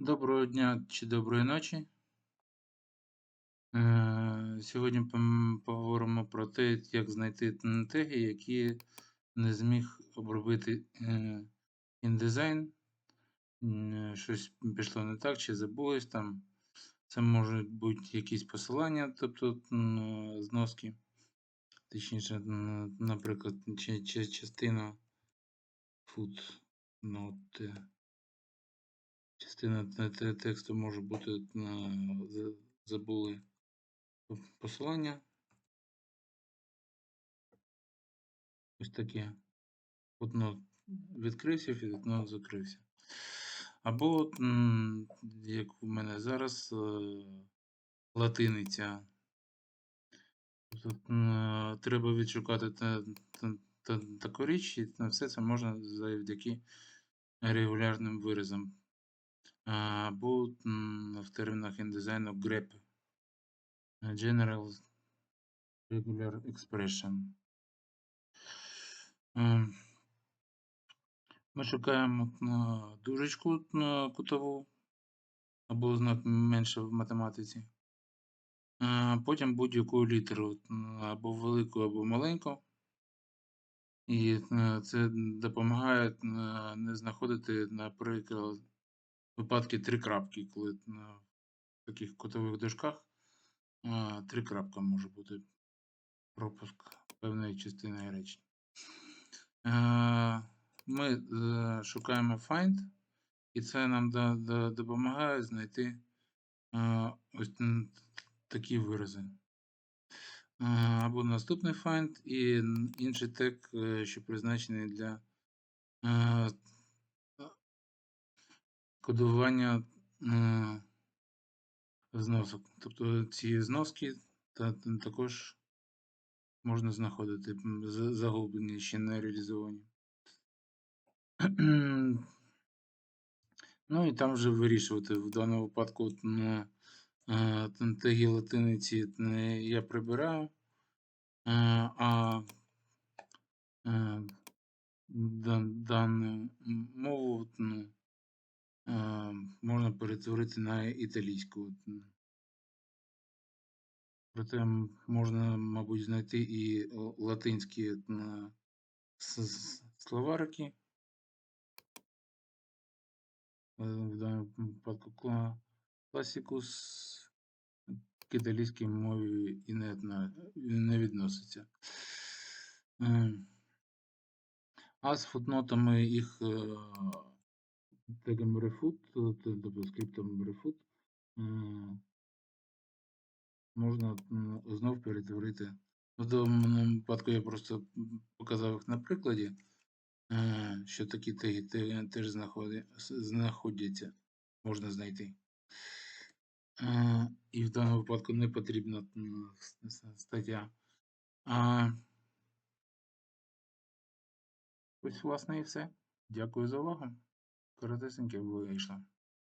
Доброго дня чи доброї ночі. Е, Сьогодні поговоримо про те, як знайти теги, які не зміг обробити е, InDesign. Щось пішло не так, чи забулось там. Це можуть бути якісь посилання, тобто зноски. Точніше, наприклад, частина footnote. Частина те- те- тексту може бути на забули посилання. Ось таке. Одно відкрився, вікно закрився. Або, як у мене зараз, е, латиниця. М, треба відшукати та- та- та- таку річ, і на все це можна завдяки регулярним виразам. Або в термінах індизайну grep. General Regular Expression. Ми шукаємо дужечку кутову або знак менше в математиці. Потім будь-яку літеру або велику, або маленьку. І е, це допомагає е, не знаходити, наприклад, випадки три крапки, коли в таких кутових дужках е, три крапка може бути пропуск певної частини речення. Е, Ми е, шукаємо find, і це нам допомагає знайти е, ось такі вирази. Або наступний find і інший тег, що призначений для кодування е, зносок. Тобто ці зноски та, та- також можна знаходити загублені, ще не реалізовані. Ну і там вже вирішувати в даному випадку на е, т- латиниці е, я прибираю, е, а дану мову ну, можна перетворити на італійську. от. Проте можна, мабуть, знайти і латинські словарики. Е, В даному випадку кла- класикус к італійській мові і не, не відноситься. Е, А з футнотами їх е, тегом refut, тобто скриптом refut, е, можна знов перетворити. В даному випадку я просто показав їх на прикладі, що такі теги теж знаходяться, можна знайти. І в даному випадку не потрібна стаття. Ось, власне, і все. Дякую за увагу. Коротесеньке вийшло.